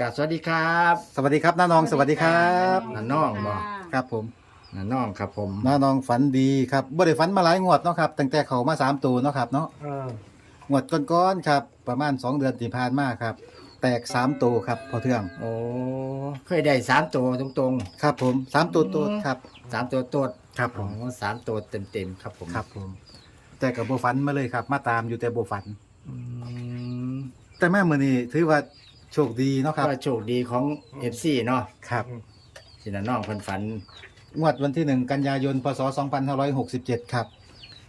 กราบสวัสดีครับสวัสดีครับน้าน้องสวัสดีครับน้าน้องบ่ครับผมน้าน้องครับผมน้าน้องฝันดีครับบ่ได้ฝันมาหลายงวดเนาะครับตั้งแต่เขามาสามตัวเนาะครับเนาะเอองวดก้อนๆครับ ประมาณ2เดือนที่ผ่านมาครับ แตกสามตัวครับพอเทืองโอ้เคยได้สามตัวตรงครับผมสามตัวตัวครับๆสามตัวตดครับผโอ้มสามตัวเต็มๆครับผมครับผม แต่กับโบฝันมาเลยครับ มาตามอยู่แต่โบฝันอืมแต่แม่มือนี้ถือว่า โชคดีเนาะครับก็โชคดีของเอฟซีเนาะครับ ที่น้าน้องเพิ่นฝัน งวดวันที่หนึ่งกันยายนพศ2567 ครับ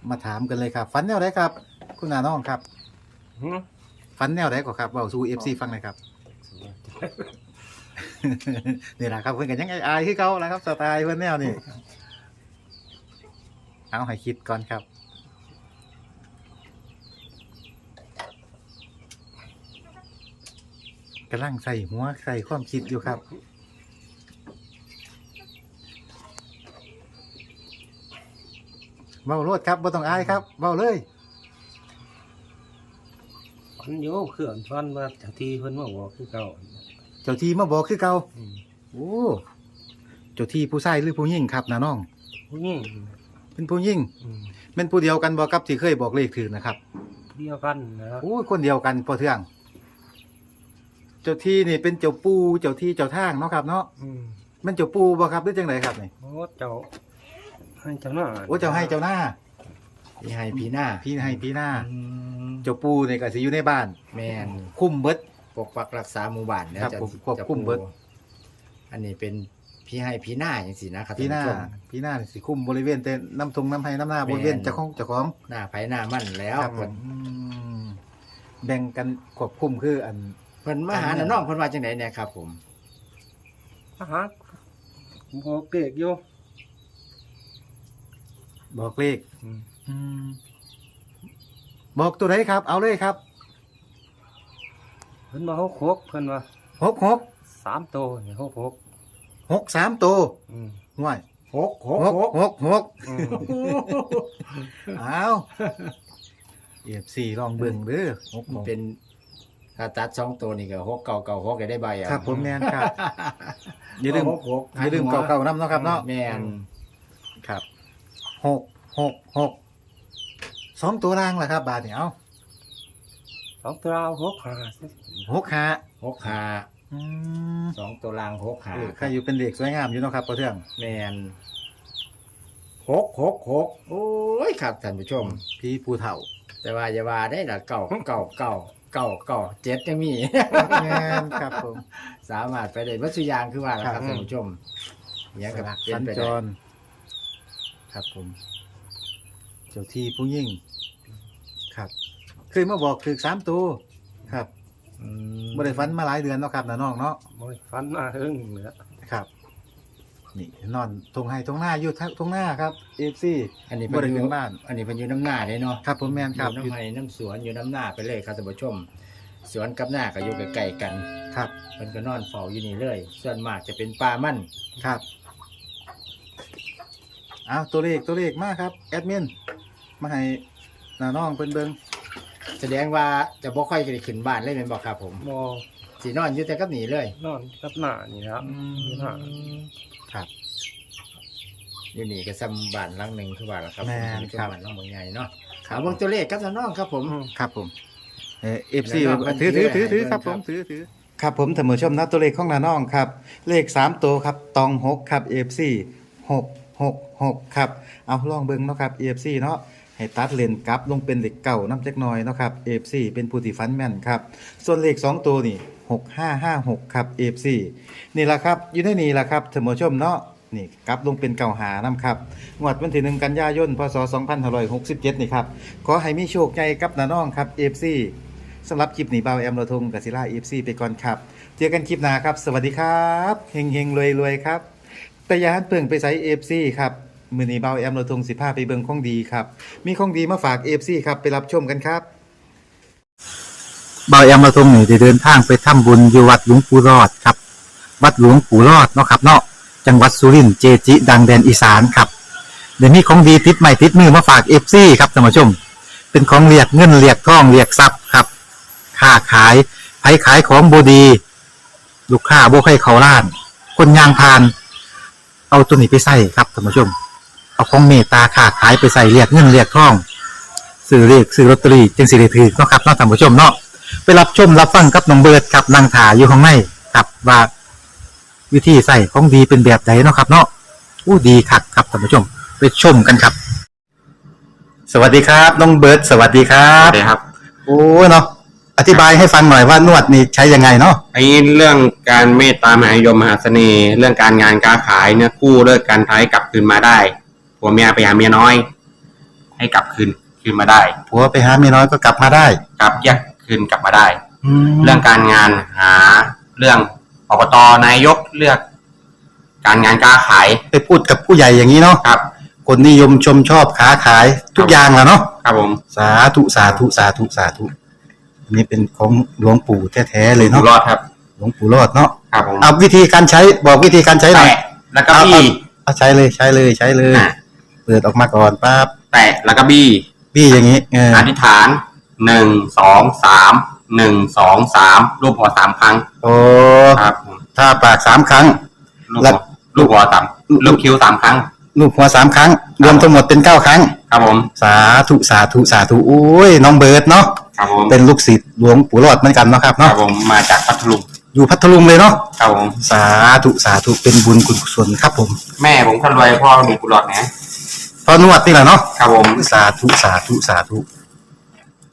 มาถามกันเลยครับ ฝันแนวไหนครับ คุณน้าน้องครับหึฝันแนวไหนก็ครับเบาสู่เอฟซีฟังหน่อยครับ นี่แหละครับเพื่อนกันยังไงอายคือเขาแหล้วครับสไตล์เพื่อนแนวนี่ เอาให้คิดก่อนครับ กำลังใส่หัวใส่ความคิดอยู่ครับ เบาโลดครับบ่ต้องอายครับ เบาเลย ฝันโยเคลื่อนฟันมาจากที่เพิ่นมาบอกคือเก่าเจ้าที่มาบอกคือเก่าอืมโอ้ เจ้าที่ผู้ชายหรือผู้หญิงครับนะน้อง ผู้หญิงเป็นผู้หญิงอืมเป็นผู้เดียวกันบ่ครับที่เคยบอกเลขถือนะครับ เดียวกันนะครับโอ้ยคนเดียวกันพอเทืองเจ้าที่นี่เป็นเจ้าปูเจ้าที่เจ้าทางเนาะครับ เนาะอืมแมันเจ้าปูบ่ครับหรือจังไดครับนี่โอ้เจ้าให้เจ้าหน้าโอ้เจ้าให้เจ้าหน้าพี่ให้พี่หน้าพี่ให้พี่หน้า อืมเจ้าปูนี่ก็สิอยู่ในบ้าน แม่นคุ้มเบิด ปกปักรักษาหมู่บ้านเนี่ยครับจะผมควบจะคุมเบิด อันนี้เป็นพี่ให้พี่หน้าอย่างสินะครับพี่หน้าท่ผู้ชม พี่หน้านี่สิคุ้มบริเวณแต่น้ำทงน้ำให้น้ำหน้าแม่นบริเวณเจ้าของเจ้าของหน้าไผหน้ามั่นแล้วครับผเพิ่นมอืมแบ่งกันควบคุมคืออันเพิ่นมาหาอันนี้น้าน้องเพิ่นว่าจังไดเนี่ยครับ ผมอาหารบอกเด็กอยู่บอกเลขอืมอืมบอกตัวไหนครับ เอาเลยครับเพิ่นมาหกหกเพิ่นว่าหกหกสามตัวนี่หกหกหกสามตัวอืมห่วยหกหหกกหกหกหกอืมเอาเอฟซีลองเบิ่งเด้อหกหกเป็น ถ้าตัดสองตัวนี่ก็หกเก่าเก่าหกก็ได้ใบอะครับผมแมนครับอย่าลืมหกหกอย่าลืมเก่าๆน้ำเนาะครับเนาะแม่นครับหกหกหกสองตัวล่างล่ะครับ บาทเนี่ยเอาสองตัวเอาหกห้าหกห้าหกห้าอืมสองตัวล่างหกห้าเออใครอยู่เป็นเด็กสวยงามอยู่เนาะครับพ่อเทืองแม่นหกหกหกโอ้ยครับท่านผู้ชมพี่ผู้เฒ่า แต่ว่าอย่าว่าได้ละเก่าเก่าเก่า เก่าเก่าเจ็ดยังมี แมนครับผม สามารถไปได้วัตถุยางคือว่าล่ะครับครับท่านผู้ชมอย่างกับสลักเป็สันญไปจได้รครับผม เจ้าที่ผู้ยิ่ง ครับ เคยมาบอกคือสามตัวครับอืมบ่ได้ฟันมาหลายเดือนเนาะครับนะน้องเนาะโอ้ยฟันมาเฮิงเหลือครับ นี่นอนทงไห้ทงหน้าอยู่ทงหน้าครับเอฟซี อันนี้บ่เพิ่นได้อขึ้ยู่นบ้าน อันนี้เพิ่นอยู่น้ำหน้าเด้เนาะครับผมแมนครับอยู่น้ำไห้น้ำสวนอยู่น้ำหน้าไปเลยครับท่านผู้ชม สวนกับหน้าก็อยู่ใกล้ๆกันครับเพิ่นก็นอนเฝ้าอยู่นี่เลย ส่วนมากจะเป็นป่ามั่นครับเอาตัวเลขตัวเลขมาครับแอดมินมาให้น้าน้องเพิ่นเบิ่งแสดงว่าจะบ่ค่อยได้ขึ้นบ้านเลยแม่นบ่ครับผมบอสินอนอยู่แต่กับหนีเลย นอนกับหน้านี่ครับนี่หน้าครับ อ ยู่นี่ก็ซ้ำบ้านหลังหนึงคือว่าล่ะครับแม่นผมครับ บ้านหลังเมืองใหญ่เนาะเอาเบิ่งตัวเลขกับน้องๆครับผมอืมครับผมเอฟซีแล้วก็ถือถือถือถือเบิ่งครับคผรับมถือถือครับผมท่านผู้ชมนะตัวเลขของนาน้องครับ เลขสามตัวครับตองหกครับเอฟซีหกหกหกครับเอาลองเบิ่งเนาะครับเอฟซีเนาะให้ตัดเลนกลับลงเป็นเลขเก่าน้ำจักหน่อยเนาะครับเอฟซีเป็นผู้ที่ฟันแม่นครับ ส่วนเลขสองตัวนี่หกห้าห้าหกครับเอฟซีนี่แหละครับอยู่ในนี่แหละครับท่านผู้ชมเนาะ นี่กลับลงเป็นเก่าหานํครับงวดวันที่หนึ่งกันยายนพศ2567 นี่ครับ ขอให้มีโชคใหญ่กับนาน้องครับเอฟซีสำหรับคลิปนี้เบาแอมโรทงกับศิลาเอฟซีไปก่อนครับ เจอกันคลิปหน้าครับ สวัสดีครับเฮงเฮงรวยรวยครับแต่ยาหันเพิ่งไปใส่เอฟซีครับมือนี้เบาแอมโรทงสิพาไปเบิงข้องดีครับ มีข้องดีมาฝากเอฟซีครับไปรับชมกันครับเบาแอมโรทงนี่ได้เดินทางไปทำบุญอยู่วัดหลวงปู่รอดครับ วัดหลวงปู่รอดเนาะครับเนาะ จังหวัดสุรินทร์เจจิ ดังแดนอีสานครับเดี๋ยวนี้ของดีติดใหม่ติดมือมาฝากเอฟซีครับท่านผู้ชม เป็นของเรียกเงินเรียกทองเรียกทรัพย์ครับค้าขายไผขายของบดี ลูกค้าบ่ให้เขาล้าน คนยางพาน เอาตัวนี้ไปใส่ครับท่านผู้ชม เอาของเมตตาค้าขายไปใส่เรียกเงินเรียกทองซื้อเรียกซื้อลอตเตอรี่จึงสิได้ถือเนาะครับเนาะท่านผู้ชมเนาะไปรับชมรับฟังกับน้องเบิร์ดครับนางถาอยู่ข้างในครับว่า วิธีใส่ของดีเป็นแบบไหนเนาะครับเนาะอู้ดีคักครับท่านผู้ชมไปชมกันครับ สวัสดีครับน้องเบิร์ดสวัสดีครัครับบครับ โอ้เนาะอธิบายให้ฟังหน่อยว่านวดนี่ใช้ยังไงเนาะไอ้เรื่องการเมตตามหานิยมมหาเสน่ห์เรื่องการงานการขายเนี่ยกู้เลิกการท้ายกลับคืนมาได้ผัวเมียไปหาเมียน้อย ให้กลับคืนคืนมาได้ผัวไปหาเมียน้อยก็กลับมาได้กลับแยกคืนกลับมาได้แล้เรื่วองการงานหาเรื่อง อบตนายกเลือก การงานการขายไปพูดกับผู้ใหญ่อย่างนี้เนาะครับ คนนิยมชมชอบค้าขายทุกอย่างแหล้วเนาะครับผมสาธุสาธุสาธุสาธุอันนี้เป็นของหลวงปู่แท้ๆเลยอยู่เนาะรอดครับหลวงปู่รอดเนาะครับผมเอาวิธีการใช้บอกวิธีการใช้หน่อยแตะแล้วก็บี้เอาใช้เลยใช้เลยใช้เลยอะเปิดออกมาก่อนปั๊บแตะแล้วก็บี้พี่อย่างนี้เอออธิษฐานหนึ่งสองสาม หนึ่งสองสามรูปหัวสามครั้งโอ้ครับผมถ้าปากสามครั้งลูกแล้หัววลูกหัวสามลูกคิ้วสามครั้ง ลูกหัวสามครั้ง รวมทั้งหมดเป็นเก้าครั้ง ครับผมสาธุสาธุสาธุโอ้ยน้องเบิร์ดเนาะครับผมเป็นลูกศิษย์หลวงปู่รอดเหมือนกันเนาะครับครับเนาะผมมาจากพัทลุงอยู่พัทลุงเลยเนาะครับผมสาธุสาธุเป็นบุญคุณกุศลครับผมแม่ผมคนรวยพ่อมีกุหลาบนะพอนวดนี่แหละเนาะครับผม สาธุสาธุสาธุ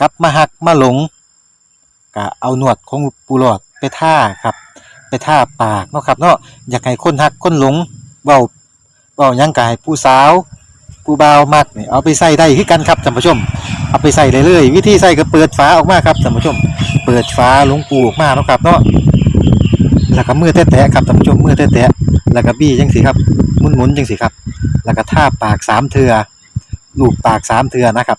กลับมาหักมาหลงก็เอาหนวดของปูหลอดไปท่าครับ ไปท่าปากเนาะครับเนาะอยากให้คนหักคนหลงเว้าเว้ายังกายผู้สาวผู้บ่าวมักนี่เอาไปใส่ได้คือกันครับท่านผู้ชม เอาไปใส่เลยเลยวิธีใส่ก็เปิดฝาออกมาครับท่านผู้ชม เปิดฝาหลวงปูออกมาเนาะครับเนาะแล้วก็มือแตะๆครับท่านผู้ชมมือแตะๆแล้วก็บี้จังสิครับหมุนๆจังสิครับ แล้วก็ท่าปากสามเทือลูบปากสามเทือนะครับ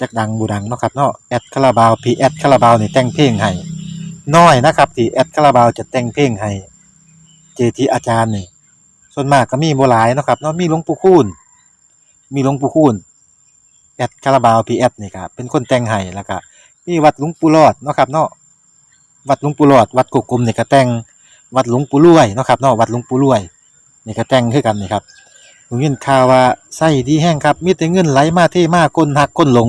จักดังบูดังเนาะครับเนาะแอดคาราบาวพีแอดคาราบาวนี่แต่งเพลงให้น้อยนะครับที่แอดคาราบาวจะแต่งเพลงให้เจทีอาจารย์นี่ส่วนมากก็มีบ่หลายเนาะครับเนาะมีหลวงปู่คูณมีหลวงปู่คูณแอดคาราบาวพีแอดนี่ครับเป็นคนแต่งให้แล้วก็มีวัดหลวงปู่รอดเนาะครับเนาะวัดหลวงปู่รอด วัดกกกลมนี่ก็แต่งวัดหลวงปู่รวยเนาะครับเนาะวัดหลวงปู่รวยนี่ก็แต่งคือกันนี่ครับผมยินข่าวว่าไส้ดีแห้งครับมีแต่เงินไหลมาเทมากคนหักคนหลง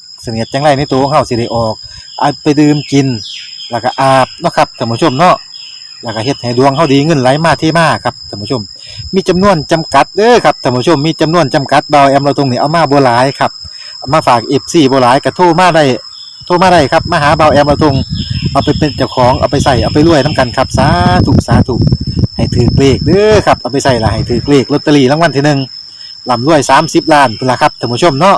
เสนียดจังไรในตัวของเฮาสิได้ออกเอาไปดื่มกิน แล้วก็อาบเนาะครับท่านผู้ชมเนาะแล้วก็เฮ็ดให้ดวงเฮาดีเงินไหลมาเทมาครับท่านผู้ชม มีจำนวนจำกัดเด้อครับท่านผู้ชมมีจำนวนจำกัดเบาแอมเราตรงนี้เอามาบ่หลายครับามาฝาก FC บ่หลายก็โทรมาได้โทรมาได้ครับมาหาเบาแอมเราตรงเอาไปเป็นเจ้าของเอาไปใส่เอาไปรวยนํกันครับสาธุสาธุให้ถือเลขเด้อครับเอาไปใส่ละให้ถือเลขลอตเตอรี่รางวัลที่หนึ่งลำรวย30ล้านพุ่นละครับท่านผู้ชมเนาะ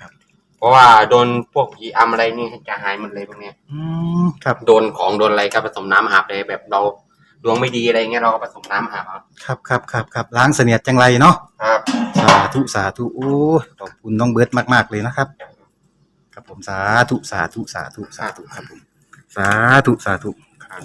รับ เพราะว่าโดนพวกผีอำอะไรนี่จะหายหมดเลยพวกเนี้ยอืมครับโดนของโดนอะไรก็ผสมน้ำอาบเลยแบบเราดวงไม่ดีอะไรเงี้ยเราก็ผสมน้ำอาบเอาครับครับครับครับล้างเสนียดจังไรเนาะครับ สาธุสาธุโอ้ยขอบคุณน้องเบิร์ตมาก ๆ เลยนะครับ ครับผมสาธุสาธุสาธุสาธุครับผมสาธุสาธุครับ